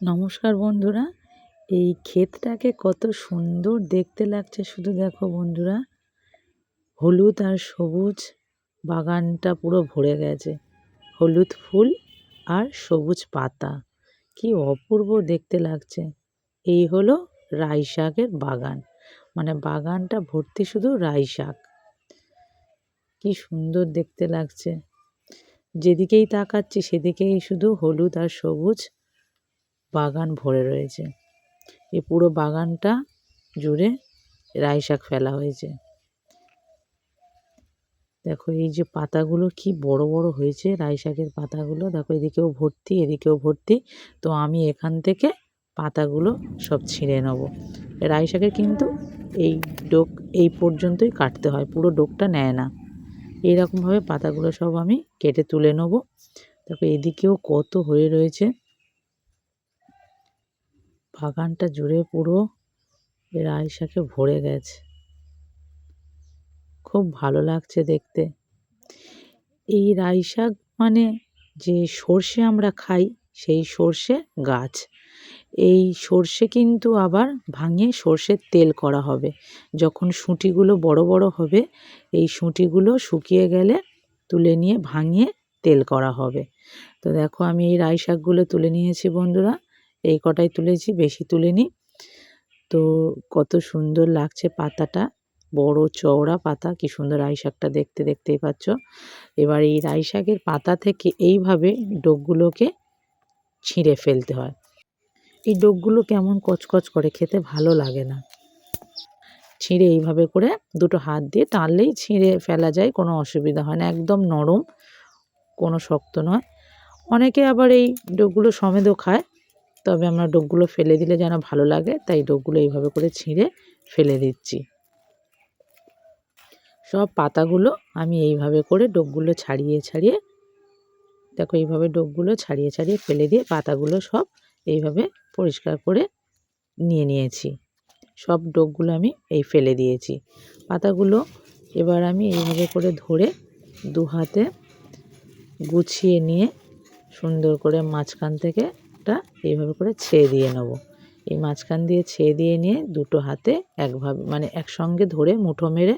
নমস্কার বন্ধুরা। এই ক্ষেতটাকে কত সুন্দর দেখতে লাগছে শুধু দেখো বন্ধুরা। হলুদ আর সবুজ, বাগানটা পুরো ভরে গেছে। হলুদ ফুল আর সবুজ পাতা। কি অপূর্ব দেখতে লাগছে। এই হলো রাই শাকের বাগান। মানে বাগানটা ভর্তি শুধু রাই শাক। কি সুন্দর দেখতে লাগছে। যেদিকেই তাকাচ্ছি সেদিকেই শুধু হলুদ আর সবুজ বাগান ভরে রয়েছে। এই পুরো বাগানটা জুড়ে রাই শাক ফেলা হয়েছে। দেখো, এই যে পাতাগুলো কি বড় বড় হয়েছে, রাই শাকের পাতাগুলো। দেখো, এদিকেও ভর্তি এদিকেও ভর্তি। তো আমি এখান থেকে পাতাগুলো সব ছিঁড়ে নেব। রাই শাকের কিন্তু এই ডোক এই পর্যন্তই কাটতে হয়, পুরো ডোকটা নেয় না। এইরকমভাবে পাতাগুলো সব আমি কেটে তুলে নেব। দেখো, এদিকেও কত হয়ে রয়েছে। বাগানটা জুড়ে পুরো রাই শাকে ভরে গেছে। খুব ভালো লাগছে দেখতে। এই রাই শাক মানে যে সর্ষে আমরা খাই, সেই সর্ষে গাছ। এই সর্ষে কিন্তু আবার ভাঙিয়ে সর্ষের তেল করা হবে। যখন শুঁটিগুলো বড় বড় হবে, এই শুঁটিগুলো শুকিয়ে গেলে তুলে নিয়ে ভাঙিয়ে তেল করা হবে। তো দেখো আমি এই রাই শাকগুলো তুলে নিয়েছি বন্ধুরা। এই কটাই তুলেছি, বেশি তুলিনি। তো কত সুন্দর লাগছে পাতাটা, বড় চওড়া পাতা, কি সুন্দর রাই শাকটা দেখতে, দেখতেই পাচ্ছ। এবার এই রাই শাকের পাতা থেকে এইভাবে ডোকগুলোকে ছিঁড়ে ফেলতে হয়। এই ডোকগুলো কেমন কচকচ করে, খেতে ভালো লাগে না। ছিঁড়ে এইভাবে করে দুটো হাত দিয়ে টানলেই ছিঁড়ে ফেলা যায়, কোনো অসুবিধা হয় না, একদম নরম, কোনো শক্ত নয়। অনেকে আবার এই ডোকগুলো সমেদও খায় তবে আমরা ডোকগুলো ফেলে দিলে যেন ভালো লাগে, তাই ডোকগুলো এইভাবে করে ছিঁড়ে ফেলে দিচ্ছি। সব পাতাগুলো আমি এইভাবে করে ডোকগুলো ছাড়িয়ে ছাড়িয়ে, দেখো এইভাবে ডোকগুলো ছাড়িয়ে ছাড়িয়ে ফেলে দিয়ে পাতাগুলো সব এইভাবে পরিষ্কার করে নিয়ে নিয়েছি। সব ডোকগুলো আমি এই ফেলে দিয়েছি। পাতাগুলো এবার আমি এইভাবে করে ধরে দু হাতে গুছিয়ে নিয়ে সুন্দর করে মাঝখান থেকে একটা এইভাবে করে ছেয়ে দিয়ে নেব। এই মাঝখান দিয়ে ছেয়ে দিয়ে নিয়ে দুটো হাতে একভাবে মানে একসঙ্গে ধরে মুঠো মেরে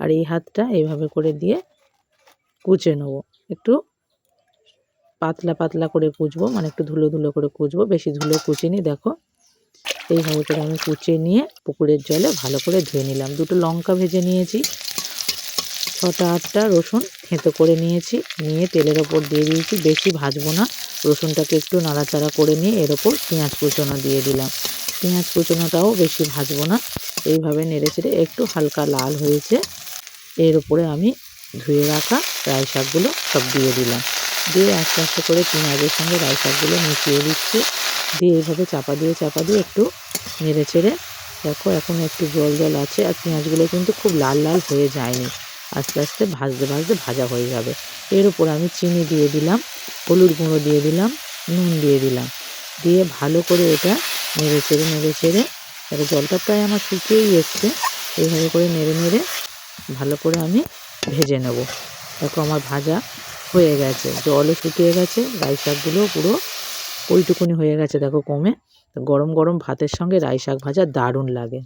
আর এই হাতটা এইভাবে করে দিয়ে কুচে নেব। একটু পাতলা পাতলা করে কুচবো মানে একটু ধুলো ধুলো করে কুচবো, বেশি ধুলো কুচিনি, দেখো। এইভাবে করে আমি কুচিয়ে নিয়ে পুকুরের জলে ভালো করে ধুয়ে নিলাম। দুটো লঙ্কা ভেজে নিয়েছি। ছটা আটটা রসুন থেঁতো করে নিয়েছি। নিয়ে তেলের ওপর দিয়ে দিয়েছি। বেশি ভাজবো না। রসুনটাকে একটু নাড়াচাড়া করে নিয়ে এর ওপর পেঁয়াজ কুচোনো দিয়ে দিলাম। পেঁয়াজ কুচোনোটাও বেশি ভাজবো না। এইভাবে নেড়ে চেড়ে একটু হালকা লাল হয়েছে। এর উপরে আমি ধুয়ে রাখা রাই শাকগুলো সব দিয়ে দিলাম। দিয়ে আস্তে আস্তে করে পেঁয়াজের সঙ্গে রাই শাকগুলো মিশিয়ে দিচ্ছি। দিয়ে এইভাবে চাপা দিয়ে চাপা দিয়ে একটু নেড়ে চেড়ে দেখো, এখন একটু জল জল আছে আর পেঁয়াজগুলো কিন্তু খুব লাল লাল হয়ে যায়নি। আস্তে আস্তে ভাজতে ভাজতে ভাজা হয়ে যাবে। এর উপর আমি চিনি দিয়ে দিলাম, হলুদ গুঁড়ো দিয়ে দিলাম, নুন দিয়ে দিলাম। দিয়ে ভালো করে এটা নেড়ে চেড়ে নেড়ে চেড়ে, এবার জলটা প্রায় আমার শুকিয়েই এসছে, এইভাবে করে নেড়ে নেড়ে ভালো করে আমি ভেজে নেব। দেখো আমার ভাজা হয়ে গেছে, জলও শুকিয়ে গেছে, রাই শাকগুলোও পুরো ওইটুকুনি হয়ে গেছে দেখো কমে। গরম গরম ভাতের সঙ্গে রাই শাক ভাজা দারুণ লাগে।